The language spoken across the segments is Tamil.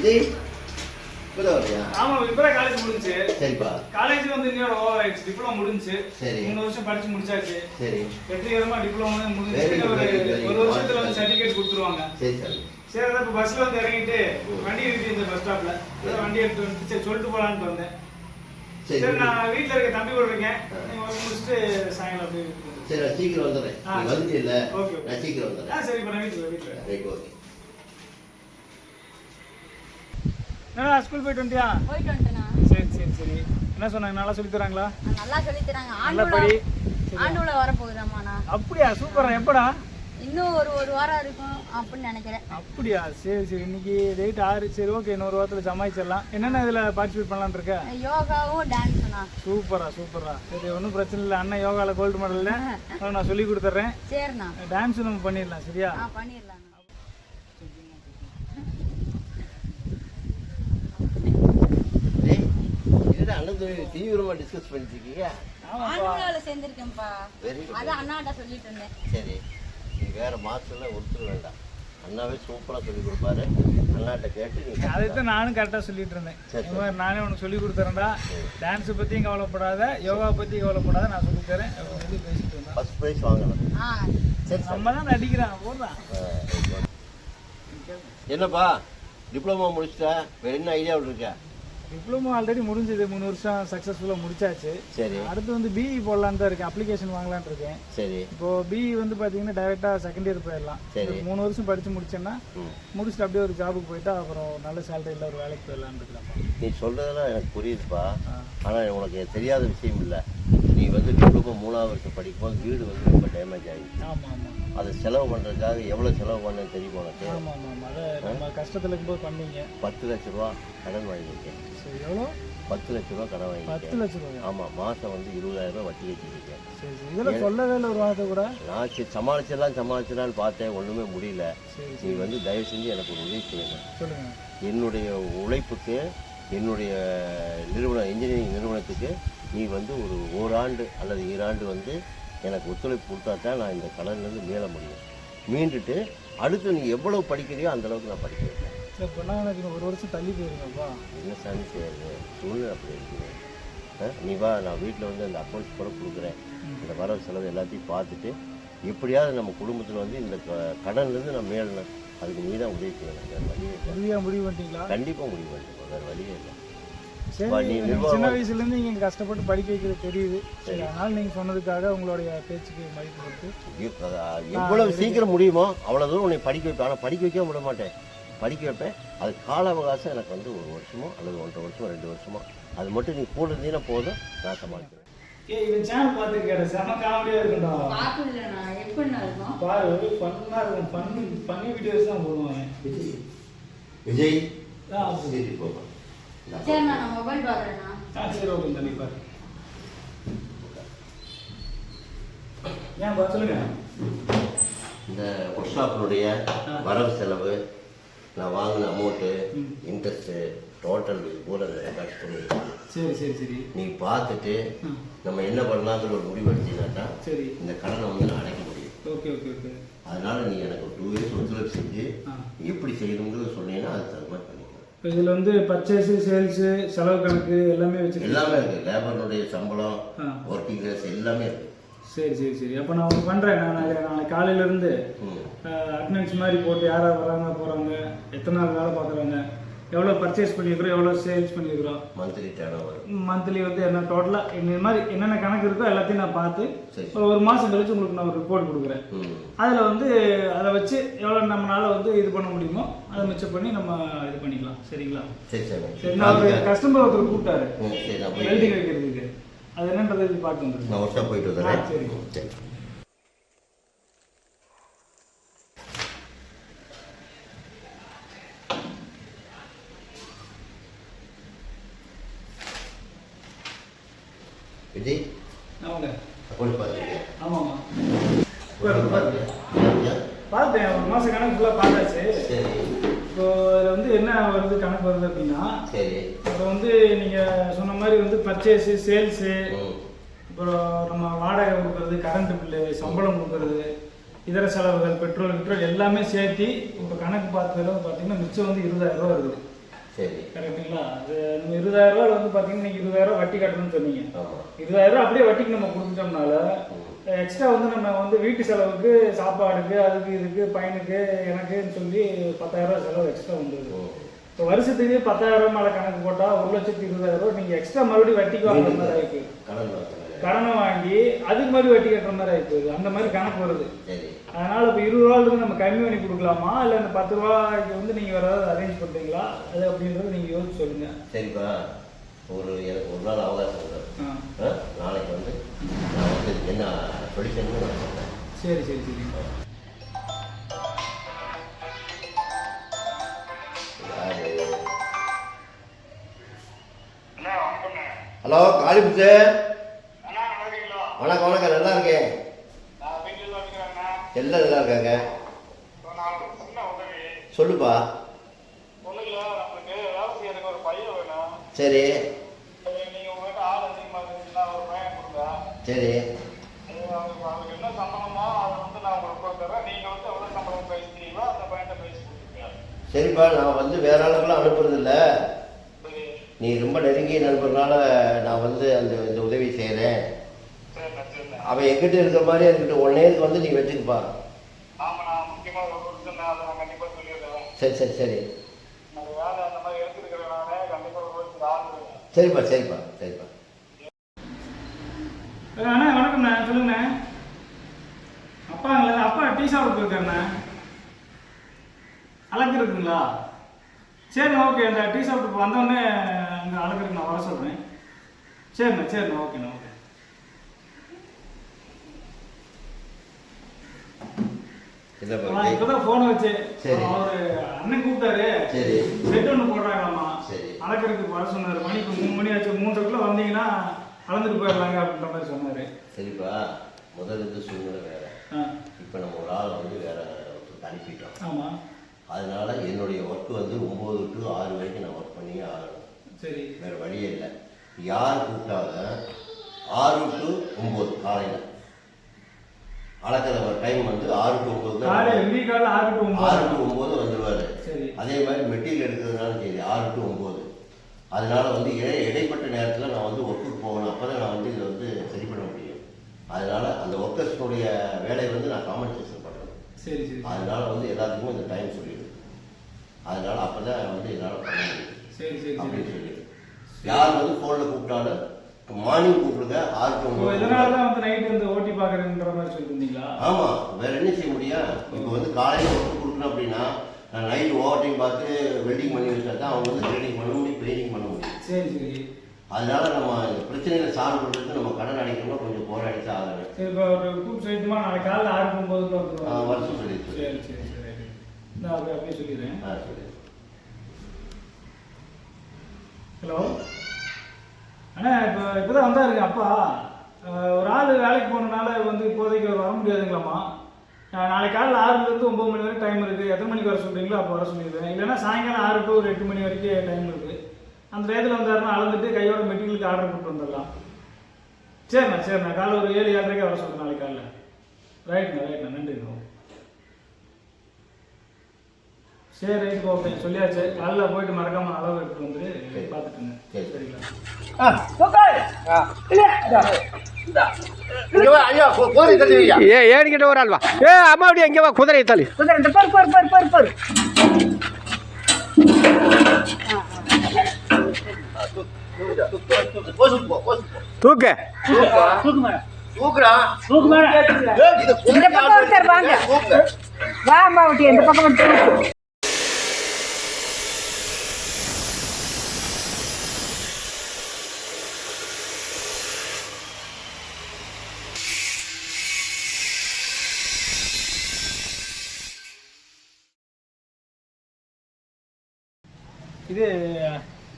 இது ஆமா இப்பதான் காலேஜ் முடிஞ்சுச்சு. சரிப்பா. காலேஜ் வந்து இன்னொரு ஓவர் ஆயிடுச்சு டிப்ளமோ முடிஞ்சுச்சு. சரி. மூணு வருஷம் படிச்சு முடிச்சாச்சு. சரி. வெற்றிகரமா டிப்ளமோ முடிஞ்சு ஒரு. வருஷத்துல வந்து சர்டிபிகேட் கொடுத்துருவாங்க. சரி சாமி சரி. அதான் இப்ப பஸ்ல வந்து இறங்கிட்டு வண்டி இருக்கு பஸ் ஸ்டாப்ல வண்டி எடுத்து வந்து சரி சொல்லிட்டு போலான்னு வந்தேன். சரி சரி நான் வீட்ல இருக்க தம்பி கூட இருக்கேன். நீங்க முடிச்சுட்டு சாயங்காலம் அப்படியே. சரி சீக்கிரம் வந்துடுறேன். வந்து இல்ல. நான் சீக்கிரம் வந்துடுறேன். சரி இப்ப நான் வீட்டுல வீட்டுல ஓகே. என்னடா ஸ்கூல் போயிட்டு வந்துட்டியா போயிட்டு வந்துட்டேண்ணா சரி சரி சரி. என்ன சொன்னாங்க? நல்லா சொல்லி தராங்களா? நல்லா சொல்லி தராங்க. நல்லா ஆண்டு படி. விழா ஆண்டு விழா வரப்போகுதாம்மாண்ணா. அப்படியா? சூப்பரா. எப்படா? இன்னும் ஒரு ஒரு வாரம் இருக்கும் அப்படின்னு நினைக்கிறேன். அப்படியா? சரி சரி. இன்னைக்கு டேட் ஆறு. சரி ஓகே இன்னொரு வாரத்தில் ஜமாயிச்சிடலாம் என்னென்ன இதில் பார்ட்டிசிபேட் பண்ணலான்னு இருக்க? யோகாவும் டான்ஸுண்ணா சூப்பரா சூப்பரா. சரி ஒன்றும் பிரச்சனை இல்லை. அண்ணன் யோகாவில் கோல்டு மெடலில் நான் சொல்லி கொடுத்துட்றேன். சரிண்ணா. டான்ஸ் நம்ம பண்ணிடலாம் சரியா? ஆ இதுதான் அண்ணன் தீவிரமா டிஸ்கஸ் சேர்ந்துருக்கேன்ப்பா. வெரி குட் அதான் அண்ணாட்ட சொல்லிட்டு இருந்தேன் சரி. நீ வேற மாசத்துல ஒருத்தர் வேண்டாம். அண்ணாவே சூப்பரா சொல்லி கொடுப்பாரு. அண்ணாட்ட கேட்டு நீ அதைத்தான் நானும் கரெக்டாக சொல்லிட்டு இருந்தேன் சரி, இந்த மாதிரி நானே உனக்கு சொல்லி கொடுத்துறேன்டா. டான்ஸை பற்றியும் கவலைப்படாத யோகா பற்றியும் கவலைப்படாத நான் சொல்லித் தரேன். பேசிட்டு இருந்தேன் ஃபர்ஸ்ட் ப்ரைஸ் வாங்கணும். ஆ. சரி நம்ம தான் நடிக்கிறான் போடுறான் என்னப்பா? டிப்ளமா முடிச்சிட்டா? வேற என்ன ஐடியாவில் இருக்க? டிப்ளமோ ஆல்ரெடி முடிஞ்சது. மூணு வருஷம் சக்ஸஸ்ஃபுல்லாக முடிச்சாச்சு. சரி. அடுத்து வந்து பிஇ போடலான்னு தான் இருக்கேன். அப்ளிகேஷன் வாங்கலான்னு இருக்கேன். சரி. இப்போ பிஇ வந்து பார்த்தீங்கன்னா டைரெக்டாக செகண்ட் இயர் போயிடலாம். சரி. மூணு வருஷம் படித்து முடிச்சேன்னா. முடிச்சுட்டு அப்படியே ஒரு ஜாபுக்கு போயிட்டா அப்புறம் நல்ல சேலரியில் ஒரு வேலைக்கு போயிடலான்னு இருக்கலாம்ப்பா நீ சொல்றதெல்லாம் எனக்கு புரியுதுப்பா. ஆனால் உனக்கு தெரியாத விஷயம் இல்லை. நீ வந்து டிப்ளமோ மூணாவது வருஷம் படிக்கும்போது வீடு வந்து ரொம்ப டேமேஜ் ஆகிடுச்சு ஆமாம் ஆமாம் அதை செலவு பண்ணுறதுக்காக எவ்வளோ செலவு பண்ணேன்னு தெரியுமா உனக்கு? ஆமாம் ஆமாம் அதை நம்ம கஷ்டத்தில் இருக்கும்போது பண்ணீங்க. பத்து லட்ச ரூபா கடன் வாங்கியிருக்கேன். சரி எவ்வளோ பத்து லட்ச ரூபா கடன் பத்து வாங்கியிருக்கேன் லட்சம் ரூபாயா? ஆமாம் மாதம் வந்து இருபதாயிரம் ரூபாய் வட்டி வச்சிருக்கேன் சரி சரி. இதில் சொல்லவே இல்லை ஒரு வாரத்தை கூட. நான் சரி சமாளிச்சிடலாம் சமாளிச்சிடலான்னு பார்த்தேன் ஒன்றுமே முடியல. நீ வந்து தயவு செஞ்சு எனக்கு ஒரு உதவி செய்யணும் சொல்லுங்கள் என்னுடைய உழைப்புக்கு என்னுடைய நிறுவனம் இன்ஜினியரிங் நிறுவனத்துக்கு நீ வந்து ஒரு ஓராண்டு அல்லது ஈராண்டு வந்து எனக்கு ஒத்துழைப்பு கொடுத்தா தான் நான் இந்த கடன்லேருந்து மீள முடியும். மீண்டுட்டு அடுத்து நீ எவ்வளவு படிக்கிறியோ அந்த அளவுக்கு நான் படிக்க நான் எனக்கு ஒரு வருஷம் தள்ளி போயிருங்கப்பா. என்ன சாமி செய்யாது சூழ்நிலை அப்படி இருக்குது நீ வா நான் வீட்டில் வந்து அந்த அக்கௌண்ட்ஸ் கூட கொடுக்குறேன். இந்த வரவு செலவு எல்லாத்தையும் பார்த்துட்டு எப்படியாவது நம்ம குடும்பத்தில் வந்து இந்த கடன்லேருந்து நான் மேலணும் அதுக்கு நீ தான் உதவி செய்யணும். வேறு வழியே இல்லை. உறுதியாக முடிவு பண்ணிட்டீங்களா? கண்டிப்பாக முடிவு பண்ணிட்டு வேறு வழியே இல்லை. சின்ன வயசுலேருந்து நீங்கள் கஷ்டப்பட்டு படிக்க வைக்கிறது தெரியுது. சரி அதனால் நீங்கள் சொன்னதுக்காக உங்களுடைய பேச்சுக்கு மதிப்பு கொடுத்து. எவ்வளவு சீக்கிரம் முடியுமோ அவ்வளோ தூரம் உன்னை படிக்க வைப்பேன். ஆனால் படிக்க வைக்க விட மாட்டேன். படிக்க வைப்பேன் அது கால அவகாசம் எனக்கு வந்து ஒரு வருஷமோ அல்லது ஒன்றரை வருஷமோ ரெண்டு வருஷமோ. அது மட்டும் நீ கூட இருந்தீங்கன்னா போதும் நான் சமாளிக்கிறேன். இவன் சேனல் பார்த்துருக்கேன் செம காமெடியாக இருக்கும்டா. பார்த்ததில்லண்ணா எப்படிண்ணா இருக்கும்? பாரு ஒரு ஃபன்னாக இருக்கும். ஃபன் ஃபன்னி வீடியோஸ் தான் போடுவாங்க. விஜய் விஜய்? ஆ சரி. போப்பா சரிண்ணா நான் மொபைல் பார்க்குறேண்ணா. ஆ சரி ஓகே தம்பி பாரு. ஏன் பா சொல்லுங்க. இந்த ஒர்க் ஷாப்பினுடைய வரவு செலவு நான் வாங்கின அமௌண்ட்டு. இன்ட்ரெஸ்ட்டு டோட்டல் பண்ணியிருக்கேன். சரி சரி சரி. நீ பார்த்துட்டு. நம்ம என்ன பண்ணலாங்கிற ஒரு முடிவு எடுத்தீங்கன்னா சரி. இந்த கடனை வந்து நான் அடைக்க முடியும். Okay okay okay. அதனால நீ எனக்கு டூ இயர்ஸ் ஒத்துழைப்பு செஞ்சு எப்படி செய்யணுங்கிறத சொன்னீங்கன்னா அதுக்கு தகுந்த மாதிரி பண்ணிக்கலாம். இப்போ இதில் வந்து பர்ச்சேஸு சேல்ஸு செலவு கணக்கு எல்லாமே வச்சுருக்கேன் எல்லாமே இருக்கு. லேபருடைய சம்பளம் ஒர்க்கிங் எல்லாமே இருக்கு. சரி சரி சரி. அப்போ நான் ஒன்று பண்ணுறேன் நான் நாளை- நாளைக்கு காலையிலேருந்து ம். அட்டனன்ஸ் மாதிரி போட்டு யார் யார் வராங்க போகிறாங்க எத்தனை நாள் வேலை பார்க்குறாங்க எவ்வளோ பர்ச்சேஸ் பண்ணியிருக்கிறோம் எவ்வளோ சேல்ஸ் பண்ணியிருக்கிறோம். மந்த்லி மந்த்லி வந்து என்ன டோட்டலாக இந்த மாதிரி என்னென்ன கணக்கு இருக்கோ எல்லாத்தையும் நான் பார்த்து. ஒரு மாதம் கழிச்சு உங்களுக்கு நான் ஒரு ரிப்போர்ட் கொடுக்குறேன். அதில் வந்து அதை வச்சு எவ்வளோ நம்மளால வந்து இது பண்ண முடியுமோ அதை மிச்சம் பண்ணி நம்ம இது பண்ணிக்கலாம். சரிங்களா? சரி சரி. சரி நான் ஒரு கஸ்டமர் ஒருத்தர் கூப்பிட்டாரு. வெல்டிங் வைக்கிறதுக்கு. அது என்னன்றதை பார்த்து வந்துருங்க நான் ஒர்க் போயிட்டு வந்துடுறேன் சரி. விஜய் ஆமாங்க. அக்கௌண்ட் பார்த்துருக்கேன் ஆமாம்மா அக்கௌண்ட் பார்த்துருக்கேன் பார்த்தேன் ஒரு மாதம் கணக்கு ஃபுல்லாக பார்த்தாச்சு சரி இப்போ இதில் வந்து என்ன வருது கணக்கு வருது அப்படின்னா இப்போ வந்து நீங்கள் சொன்ன மாதிரி வந்து பர்ச்சேஸு சேல்ஸு அப்புறம் நம்ம வாடகை கொடுக்கறது கரண்ட் பில்லு சம்பளம் கொடுக்கறது இதர செலவுகள் பெட்ரோல் பெட்ரோல் எல்லாமே சேர்த்து இப்போ கணக்கு பார்த்ததுல பார்த்தீங்கன்னா மிச்சம் வந்து இருபதாயிரம் ரூபா இருக்குது சரி. கரெக்டுங்களா அது நம்ம இருபதாயிரம் ரூபா வந்து பார்த்தீங்கன்னா நீங்கள் இருபதாயிரம் ரூபா வட்டி கட்டணும்னு சொன்னீங்க. இருபதாயிரம் ரூபா அப்படியே வட்டிக்கு நம்ம கொடுத்துட்டோம்னால எக்ஸ்ட்ரா வந்து நம்ம வந்து வீட்டு செலவுக்கு சாப்பாடுக்கு அதுக்கு இதுக்கு பையனுக்கு எனக்குன்னு சொல்லி பத்தாயிரம் ரூபா செலவு எக்ஸ்ட்ரா வந்துடுது இப்போ வருஷத்துக்கு பத்தாயிரம் ரூபா மேலே கணக்கு போட்டால் ஒரு லட்சத்தி இருபதாயிரம் ரூபா நீங்கள் எக்ஸ்ட்ரா மறுபடியும் வட்டிக்கு வாங்குற மாதிரி ஆயிருக்கு கடன் வாங்கி அதுக்கு மாதிரி வட்டி கட்டுற மாதிரி ஆயிருக்கு அந்த மாதிரி கணக்கு வருது. சரி. அதனால இப்போ இருபது ரூபாயிலிருந்து நம்ம கம்மி பண்ணி கொடுக்கலாமா? இல்லை அந்த பத்து ரூபாய்க்கு வந்து நீங்கள் வேறு ஏதாவது அரேஞ்ச் பண்ணுறீங்களா அது அப்படின்றத நீங்கள் யோசிச்சு சொல்லுங்கள் சரிப்பா. ஒரு எனக்கு ஒரு நாள் அவகாசம் நாளைக்கு வந்து நான் வந்து என்ன சொல்லிட்டேன்னு சரி சரி சரி. காளிமுத்து வணக்கம் வணக்கம். நல்லா இருக்கேன் எல்லாம் நல்லா இருக்காங்க. சொல்லுப்பா. சரி. சரி சரிப்பா நான் வந்து வேற ஆளுக்கெல்லாம் அனுப்புறதில்ல. நீ ரொம்ப நெருங்கிய நண்பர்னால நான் வந்து அந்த இந்த உதவி செய்கிறேன் அவன் எங்கிட்ட இருக்கிற மாதிரி என்கிட்ட ஒன்னேருக்கு வந்து நீ வச்சுக்கப்பா. சரி சரி சரி. சரிப்பா சரிப்பா சரிப்பா. அண்ணா வணக்கம்ண்ணா சொல்லுங்கண்ணே. அப்பாங்களா அப்பா டீ சாப்பிட போயிருக்காருண்ணே. அழகு இருக்குங்களா? சரிண்ணா ஓகே அந்த டீ சாப்பிட்டு வந்தோடனே அங்கே அழகு நான் வர சொல்கிறேன் சரிண்ணா சரிண்ணா ஓகேண்ணா ஓகே. இப்போதான் ஃபோனை வச்சேன் சரி. அவர் அண்ணன் கூப்பிட்டாரு. சரி. செட் ஒன்று சரி. அளக்கிறதுக்கு வர சொன்னார். மணிக்கு மூணு மணி ஆச்சு மூன்றரைக்குள்ள வந்தீங்கன்னா அளந்துட்டு போயிடலாங்க அப்படின்ற மாதிரி சொன்னார். சரிப்பா முதல்ல இருந்து சூழ்நிலை வேற. இப்போ நம்ம ஒரு ஆளை வந்து வேற அனுப்பிட்டோம். ஆமாம் அதனால என்னுடைய ஒர்க் வந்து ஒம்பது டு ஆறு வரைக்கும் நான் ஒர்க் பண்ணியே ஆகணும். சரி. வேற வழியே இல்லை. யார் கூப்பிட்டாலும் ஆறு டு ஒம்பது காலையில். அளக்கிற டைம் வந்து ஆறு டு ஒம்பது ஆறு டு ஆறு ஒன்பது டு ஒம்பது வந்துடுவார் சரி. அதே மாதிரி மெட்டீரியல் எடுக்கிறதுனாலும் சரி ஆறு டு ஒம்பது அதனால வந்து இடை இடைப்பட்ட நேரத்தில் நான் வந்து ஒர்க்குக்கு போகணும். அப்போ தான் நான் வந்து இதை வந்து சரி பண்ண முடியும். அதனால அந்த ஒர்க்கர்ஸ்னுடைய வேலையை வந்து நான் காம்பன்சேஷன் பண்ணுறேன் சரி சரி அதனால வந்து எல்லாத்துக்குமே இந்த டைம் சொல்லிடு அதனால அப்போ தான் வந்து என்னால் பண்ண முடியும். சரி சரி அப்படின்னு சொல்லிடு யார் வந்து ஃபோனில் கூப்பிட்டாலும் மார்னிங் கூப்பிடுங்க ஆறு இப்போ இதனால தான் வந்து நைட் வந்து ஓட்டி பார்க்குறேன்ற மாதிரி சொல்லிட்டு இருந்தீங்களா ஆமாம் வேற என்ன செய்ய முடியும்? இப்போ வந்து காலையில் ஒர்க் கொடுக்கணும் அப்படின்னா நான் நைட் ஓவர் டைம் பார்த்து வெல்டிங் பண்ணி வச்சா தான் அவங்க வந்து ட்ரைனிங் பண்ண முடியும் பெயிண்டிங் பண்ண முடியும். சரி சரி. அதனால நம்ம இந்த பிரச்சனைகளை சால்வ் பண்ணுறதுக்கு நம்ம கடன் அடைக்கணும்னா கொஞ்சம் போராடி தான் ஆகணும். சரி இப்போ ஒரு கூப்பிட்டு சொல்லிட்டுமா நாளைக்கு காலைல ஆறு டு ஒன்பதுக்கு ஆ, வந்துடுவாங்க வருஷம் சொல்லிடுச்சு சரி சரி சரி. நான் அப்படியே அப்படியே சொல்லிடுறேன். ஆ சரி ஹலோ அண்ணா இப்போ இப்போ தான் வந்தாருங்க அப்பா. ஒரு ஆள் வேலைக்கு போனதுனால வந்து இப்போதைக்கு வர முடியாதுங்களாம்மா. நாளைக்கு காலையில் ஆறுலேருந்து ஒம்பது மணி வரைக்கும் டைம் இருக்குது எத்தனை மணிக்கு வர சொல்கிறீங்களோ அப்போ வர சொல்லிடுறேன். இல்லைன்னா சாயங்காலம் ஆறு டு ஒரு எட்டு மணி வரைக்கும் டைம் இருக்குது அந்த டயத்தில் வந்தாருன்னா அளந்துட்டு கையோட மெட்டீரியலுக்கு ஆர்டர் போட்டு வந்துடலாம். சரிண்ணா சரிண்ணா. காலைல ஒரு ஏழு ஏழரைக்கே வர சொல்கிறேன் நாளைக்கு காலைல. ரைட்ண்ணா ரைட்ண்ணா நன்றிண்ணா. சரி ரைட் ஓகே சொல்லியாச்சு. காலைல போயிட்டு மறக்காம அளவு எடுத்துட்டு வந்து. பார்த்துட்டுங்க சரி. சரிங்களா? ஏ ஏடிக்கிட்ட ஒரு வா. ஏ அம்மா அப்படியே எங்கே வா குதிரை தள்ளி தூக்கு. இந்த பக்கம் ஒருத்தர் வாங்க. வா மாவட்டி இந்த பக்கம் ஒருத்தர் இது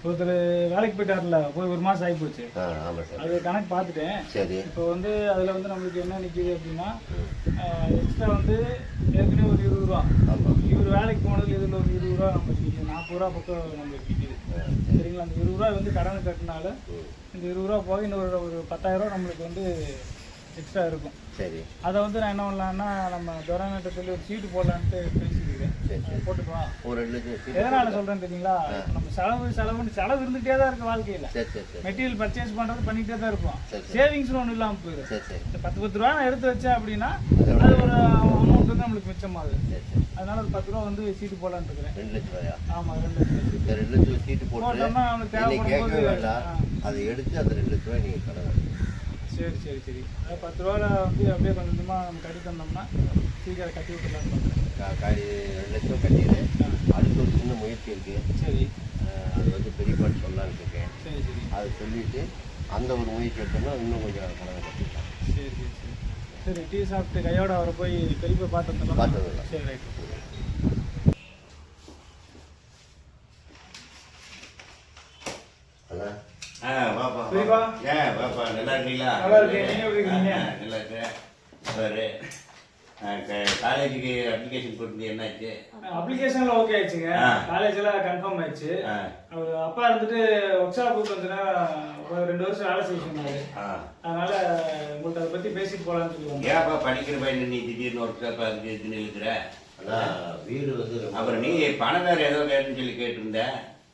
ஒருத்தர் வேலைக்கு போயிட்டார்ல போய் ஒரு மாதம் ஆகி போச்சு அது கணக்கு பார்த்துட்டேன். சரி. இப்போ வந்து அதில் வந்து நம்மளுக்கு என்ன நிற்கிது அப்படின்னா எக்ஸ்ட்ரா வந்து ஏற்கனவே ஒரு இருபது ரூபா. இவர் வேலைக்கு போனதுல இதில் ஒரு இருபது ரூபா நம்மளுக்கு. நாற்பது ரூபா பக்கம் நம்மளுக்கு நிற்கிது சரிங்களா? அந்த இருபது ரூபா வந்து கடன் கட்டினால இந்த இருபது ரூபா போக இன்னொரு ஒரு பத்தாயிரம் ரூபா நம்மளுக்கு வந்து எக்ஸ்ட்ரா இருக்கும். சரி. அதை வந்து நான் என்ன பண்ணலான்னா நம்ம துராங்கிட்ட சொல்லி ஒரு சீட்டு போடலான்ட்டு ஒரு ரெண்டு லட்சம் எதனால சொல்றேன் தெரியுங்களா? நம்ம செலவு செலவுன்னு செலவு இருந்துகிட்டே தான் இருக்கு வாழ்க்கையில. மெட்டீரியல் பர்ச்சேஸ் பண்றது பண்ணிக்கிட்டே தான் சரி. சேவிங்ஸ்னு ஒன்றும் இல்லாமல் போயிடும் பத்து பத்து ரூபா நான் எடுத்து வச்சேன் அப்படின்னா அது ஒரு அமௌண்ட் வந்து நம்மளுக்கு மிச்சமாகுது. அதனால ஒரு பத்து ரூபா வந்து சீட்டு போடலான்னு இருக்கிறேன். ரெண்டு லட்சம் ரூபாயா? ஆமா ரெண்டு லட்சம் ரெண்டு லட்சம் சீட்டு போட்டு போட்டோம்னா அவனுக்கு தேவைப்படும். அதை எடுத்து அந்த ரெண்டு லட்ச ரூபாய் நீங்கள் கடன் சரி சரி சரி. அது பத்து ரூபால வந்து அப்படியே கொஞ்சம் கொஞ்சமாக நம்ம கட்டி தந்தோம்னா சீக்கிரம் கட்டி காடி ரெண்டு லட்சம் கட்டிடு. அடுத்து ஒரு சின்ன முயற்சி இருக்குது சரி. அது வந்து பெரியப்பாட்டு சொல்லலான்னு இருக்கேன். சரி சரி. அதை சொல்லிட்டு அந்த ஒரு முயற்சி எடுத்தோம்னா இன்னும் கொஞ்சம் கடன் கட்டிக்கலாம். சரி சரி சரி. சரி டீ சாப்பிட்டு கையோட அவரை போய் பெரியப்பா பார்த்து வந்துடலாம் பார்த்து வந்துடலாம். சரி ரைட் அண்ணா ஆ, ஏன், வாப்பா, நல்லா இருக்கீங்களா? நல்லா இருக்கேன். நீங்க எப்படி இருக்கீங்க? ஆ, நல்லா இருக்கேன். க- காலேஜுக்கு அப்ளிகேஷன் போட்டு என்னாச்சு அப்ளிகேஷன்ல ஓகே ஆயிடுச்சுங்க. காலேஜ்ல கன்ஃபார்ம் ஆயிடுச்சு அவர் அப்பா இருந்துட்டு ஒர்க் ஷாப்புக்கு கொஞ்ச ஒரு ரெண்டு வருஷம் வேலை செய்ய சொன்னாரு ஆ. அதனால உங்கள்ட்ட அதை பற்றி பேசிட்டு போலாம்னு சொல்லி வந்தேன் ஏன்ப்பா படிக்கிற பையன் நீ திடீர்னு ஒரு ஸ்டாப் அதுக்கு இதுன்னு இருக்கிற வீடு வந்து அப்புறம் நீ பணம் வேற ஏதோ வேணும்னு சொல்லி கேட்டிருந்த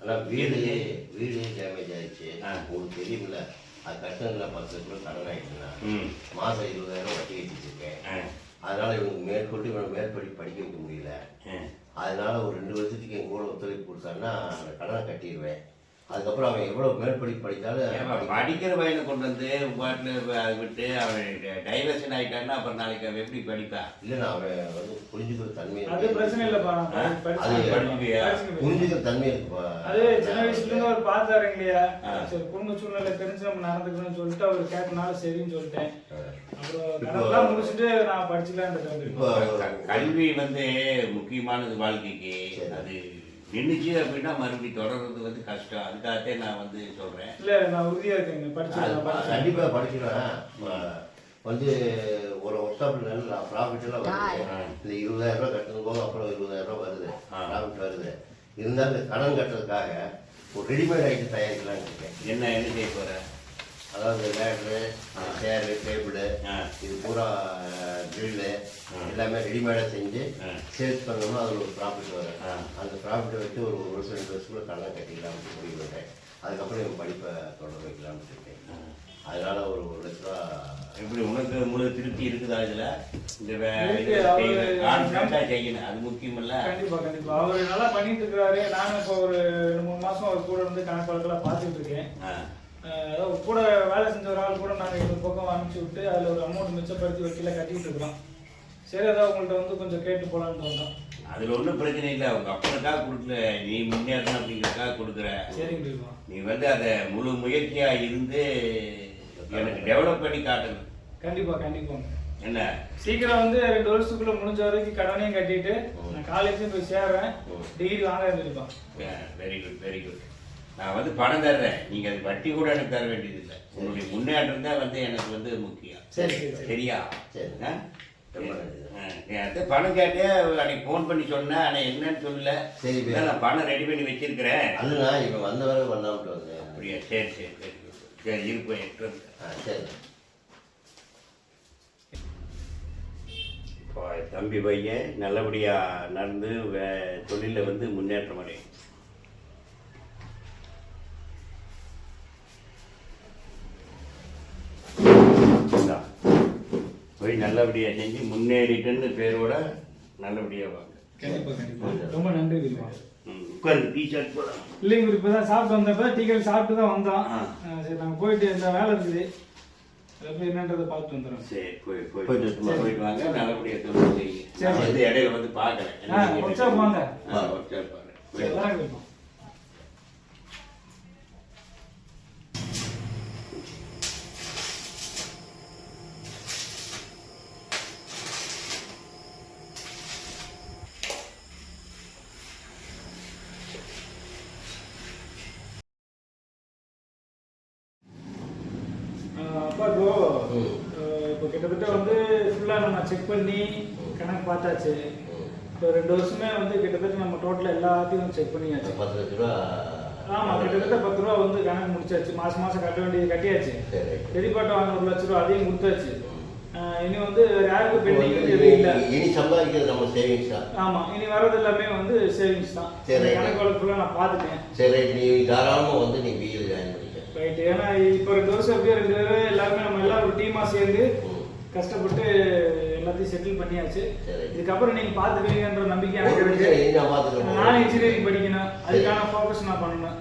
அண்ணா வீடு வீடு டேமேஜ் ஆயிடுச்சு. உங்களுக்கு தெரியுமில்ல அது கட்டணத்தில் பத்து லட்ச ரூபா கடன் ஆயிடுச்சுண்ணா ம். மாதம் இருபதாயிரம் வட்டி ஆ, அதனால இவனுக்கு மேற்கொண்டு இவனை மேற்படி படிக்க வைக்க முடியல. அதனால ஒரு ரெண்டு வருஷத்துக்கு என் கூட ஒத்துழைப்பு கொடுத்தான்னா அந்த கடனை கட்டிடுவேன் அதுக்கப்புறம் அவன் எவ்வளோ மேற்படி படித்தாலும் படிக்கிற பையனை கொண்டு வந்து பாட்டில் அதை விட்டு அவன் டைவர்ஷன் ஆயிட்டான்னா அப்புறம் நாளைக்கு அவன் எப்படி படிப்பா? இல்லைண்ணா அவன் வந்து புரிஞ்சுக்கிற தன்மை அது. பிரச்சனை இல்லைப்பா நான் புரிஞ்சுக்கிற தன்மை இருக்குப்பா. அது சின்ன வயசுல இருந்து அவர் பார்த்தாரு இல்லையா சரி குடும்ப சூழ்நிலை தெரிஞ்சு நம்ம நடந்துக்கணும்னு சொல்லிட்டு அவர் கேட்டனால சரின்னு சொல்லிட்டேன். அப்புறம் முடிச்சுட்டு நான் படிச்சுக்கலான்னு இப்போ கல்வி வந்து முக்கியமானது வாழ்க்கைக்கு. அது நின்றுச்சு அப்படின்னா மறுபடியும் தொடர்றது வந்து கஷ்டம். அதுக்காகத்தான் நான் வந்து சொல்றேன். இல்ல நான் உறுதியா இருக்கேங்க படிச்சு கண்டிப்பாக படிச்சுடுவேன் வந்து ஒரு ஒர்க் ஷாப்பில் நல்ல ப்ராஃபிட் எல்லாம் வருது. இந்த இருபதாயிரம் ரூபாய் கட்டுறது போக அப்புறம் இருபதாயிரம் ரூபாய் வருது. ப்ராஃபிட் வருது. இருந்தாலும் கடன் கட்டுறதுக்காக ஒரு ரெடிமேட் ஐட்டம் தயாரிக்கலாம்னு இருக்கேன். என்ன என்ன செய்ய போற? அதாவது லேட்ரு சேரு டேபிள் ஆ. இது பூரா ட்ரில்லு எல்லாமே ரெடிமேடாக செஞ்சு. சேல்ஸ் பண்ணோம்னா அதில் ஒரு ப்ராஃபிட் வரும். ஆ. அந்த ப்ராஃபிட்டை வச்சு ஒரு ஒரு வருஷம் ரெண்டு வருஷத்துல கடன் கட்டிக்கலாம்னு முடிவு பண்ணேன் அதுக்கப்புறம் என் படிப்பை தொடர வைக்கலாம்னு இருக்கேன் அதனால ஒரு ஒரு லட்ச ரூபா எப்படி உனக்கு முழு திருப்தி இருக்குதா இதுல? இந்த செய்யணும். அது முக்கியம் இல்ல கண்டிப்பா கண்டிப்பா. அவர் நல்லா பண்ணிட்டு இருக்காரு. நானும் இப்போ ஒரு ரெண்டு மூணு மாசம் அவர் கூட இருந்து கணக்கு வழக்கெல்லாம் பார்த்துட்டு இருக்கேன். அதாவது கூட வேலை செஞ்ச ஒரு ஆள் கூட நாங்கள் இந்த பக்கம் அனுப்பிச்சு விட்டு அதில் ஒரு அமௌண்ட் மிச்சப்படுத்தி வக்கீல கட்டிட்டு இருக்கிறோம். சரி அதான் உங்கள்ட்ட வந்து கொஞ்சம் கேட்டு போலான்னு வந்தோம். அதுல ஒண்ணும் பிரச்சனை இல்லை. அவங்க அப்பனுக்காக கொடுக்கல. நீ முன்னேறணும் அப்படிங்கறதுக்காக கொடுக்குற. சரிங்க நீ வந்து அதை முழு முயற்சியா இருந்து எனக்கு டெவலப் பண்ணி காட்டணும் கண்டிப்பா கண்டிப்பாங்க. என்ன? சீக்கிரம் வந்து ரெண்டு வருஷத்துக்குள்ள முடிஞ்ச வரைக்கும் கடனையும் கட்டிட்டு நான் காலேஜும் போய் சேர்றேன். டிகிரி வாங்க இருந்திருப்பான் வெரி குட் வெரி குட் நான் வந்து பணம் தர்றேன். நீங்க அது வட்டி கூட எனக்கு தர வேண்டியது இல்லை உங்களுடைய முன்னேற்றம் தான் வந்து எனக்கு வந்து முக்கியம். சரி சரி சரி. சரியா? அடுத்து பணம் கேட்டே அன்னைக்கு ஃபோன் பண்ணி சொன்னேன். ஆனால் என்னன்னு சொல்லல. சரி, நான் பணம் ரெடி பண்ணி வச்சிருக்கிறேன். அல்லண்ணா இவன் வந்த வரை பண்ணாமட்டு வந்தேன். அப்படியா? சரி சரி சரி. சரி இருப்பேன் எட்டு ஆ சரி. இப்போ தம்பி பையன் நல்லபடியாக நடந்து தொழிலில் வந்து முன்னேற்றம் அடையும் போய் நல்லபடியாக செஞ்சு முன்னேறிட்டுன்னு பேரோட நல்லபடியாக வாங்க. ரொம்ப நன்றி தீபா ம் உட்காந்து டிஷர்ட் போடலாம் இல்லைங்க இவர் இப்பதான் சாப்பிட்டு வந்தப்ப டீ கடை சாப்பிட்டு தான் வந்தோம் சரி நாங்க போயிட்டு இந்த வேலை இருக்குது. என்னன்றதை பார்த்துட்டு வந்துடுறோம். சரி போய் போய் போயிட்டு வரட்டுமா? போயிட்டு வாங்க நல்லபடியாக தொழில் செய்யுங்க நான் வந்து இடையில வந்து பார்க்குறேன். ஒர்க் ஷாப் வாங்க. ஆ ஒர்க் ஷாப் பார்க்குறேன் சரி, வரேங்க தீபா. அஹ் அப்பா இப்போ ம். அஹ் இப்போ கிட்டத்தட்ட வந்து ஃபுல்லாக நம்ம செக் பண்ணி கணக்கு பார்த்தாச்சு இப்போ ரெண்டு வருஷமே வந்து கிட்டத்தட்ட நம்ம டோட்டல் எல்லாத்தையும் செக் பண்ணியாச்சு. பத்து லட்ச ரூபா. ஆமாம் கிட்டத்தட்ட பத்து ரூபா வந்து கணக்கு முடிச்சாச்சு. மாதம் மாதம் கட்ட வேண்டியது கட்டியாச்சு. சரி. பெரியப்பாட்ட வாங்க ஒரு லட்ச ரூபா அதையும் கொடுத்தாச்சு. இனி வந்து வேற யாருக்கு இப்போ பெண்டிங் எதுவும் இல்லை இனி- சம்பாதிக்கிறது நம்ம சேவிங்ஸ் தான். ஆமா இனி வர்றது எல்லாமே வந்து சேவிங்ஸ் தான். சரி. கணக்கு வழக்குலாம் நான் பார்த்துட்டேன். சரி நீ தாராளமாக வந்து நீ பிஏ ஜாயின் பண்ணிக்க. ரைட் ஏன்னா இப்போ ரெண்டு வருஷம் எப்படியோ ரெண்டு பேரும் எல்லாருமே நம்ம எல்லாம் ஒரு டீமா சேர்ந்து. கஷ்டப்பட்டு எல்லாத்தையும் செட்டில் பண்ணியாச்சு. இதுக்கப்புறம் நீங்க பாத்துக்குவீங்கன்ற நம்பிக்கை எனக்கு இருக்கு. நான் இன்ஜினியரிங் படிக்கணும். அதுக்கான ஃபோக்கஸ் நான் பண்ணணும்.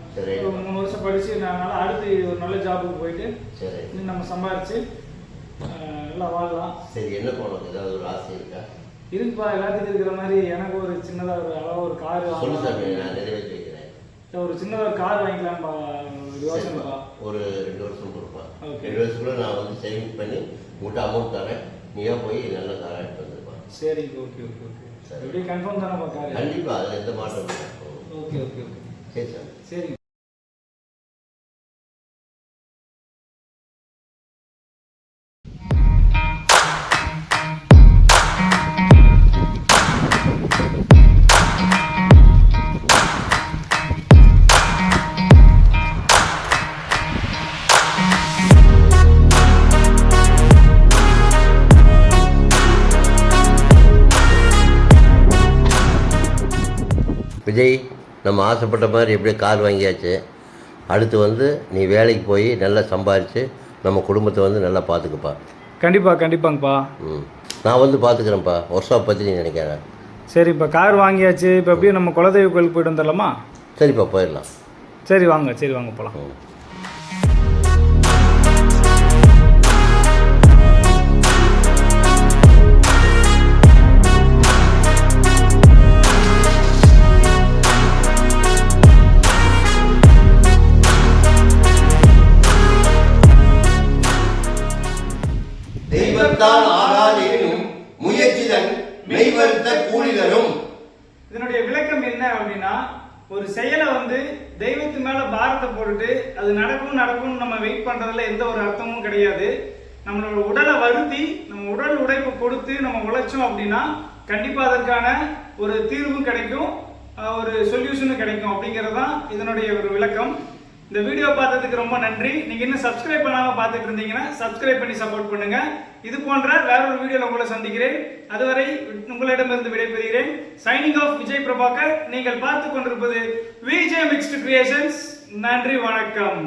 மூணு வருஷம் படிச்சு நான் அடுத்து ஒரு நல்ல ஜாபுக்கு போயிட்டு நம்ம சம்பாரிச்சு நல்லா வாழலாம். சரி என்ன போனது ஏதாவது ஒரு ஆசை இருக்கா? இருக்குப்பா எல்லாத்துக்கும் இருக்கிற மாதிரி எனக்கு ஒரு சின்னதா ஒரு அளவு ஒரு கார் சொல்லு சாமி வாங்கலாம் நான் நிறைவேற்றி வைக்கிறேன். ஒரு சின்னதா ஒரு கார் வாங்கிக்கலாம்பா ஒரு யோசனைப்பா. ஒரு ரெண்டு வருஷம் கொடுப்பா. ரெண்டு வருஷத்துக்குள்ள நான் வந்து சேவிங் பண்ணி உங்கள்கிட்ட அமௌண்ட் தரேன். நீயா போய் நல்ல காராக எடுத்து வந்துருப்பா. சரிங்க ஓகே ஓகே ஓகே. சரி. எப்படி கன்ஃபார்ம் தானேப்பா கார்? கண்டிப்பா அதில் எந்த மாற்றம் இல்லை. Okay okay okay. சரி சார். சரிங்க. விஜய் நம்ம ஆசைப்பட்ட மாதிரி எப்படியோ கார் வாங்கியாச்சு. அடுத்து வந்து நீ வேலைக்கு போய் நல்லா சம்பாரித்து நம்ம குடும்பத்தை வந்து நல்லா பார்த்துக்கப்பா கண்டிப்பா கண்டிப்பாங்கப்பா. ம். நான் வந்து பார்த்துக்கிறேன்ப்பா ஒர்க் ஷாப் பற்றி நீ நினைக்கிறேன் சரி இப்போ கார் வாங்கியாச்சு. இப்போ எப்படியும் நம்ம குலதெய்வ கோயிலுக்கு போயிட்டு வந்துடலாமா சரிப்பா போயிடலாம். சரி வாங்க சரி வாங்க போகலாம் ம் தெய்வத்தால் முயற்சிதன் மெய்வருத்த கூலி இதனுடைய விளக்கம் என்ன அப்படின்னா ஒரு செயலை வந்து தெய்வத்து மேல பாரத்தை போட்டுட்டு அது நடக்கும் நடக்கும்னு நம்ம வெயிட் பண்றதுல எந்த ஒரு அர்த்தமும் கிடையாது. நம்மளோட உடலை வருத்தி நம்ம உடல் உடைப்பு கொடுத்து நம்ம உழைச்சோம் அப்படின்னா கண்டிப்பா அதற்கான ஒரு தீர்வும் கிடைக்கும் ஒரு சொல்யூஷனும் கிடைக்கும் அப்படிங்கிறது தான் இதனுடைய ஒரு விளக்கம். இந்த வீடியோ பார்த்ததுக்கு ரொம்ப நன்றி. நீங்க இன்னும் சப்ஸ்கிரைப் பண்ணாம பார்த்துட்டு இருந்தீங்கன்னா சப்ஸ்கிரைப் பண்ணி சப்போர்ட் பண்ணுங்க. இது போன்ற வேற ஒரு வீடியோவில் உங்களை சந்திக்கிறேன். அதுவரை உங்களிடமிருந்து விடைபெறுகிறேன். Signing off Vijay Prabhakar. நீங்கள் பார்த்து கொண்டிருப்பது விஜய் மிக்ஸ்டு கிரியேஷன்ஸ் நன்றி வணக்கம்.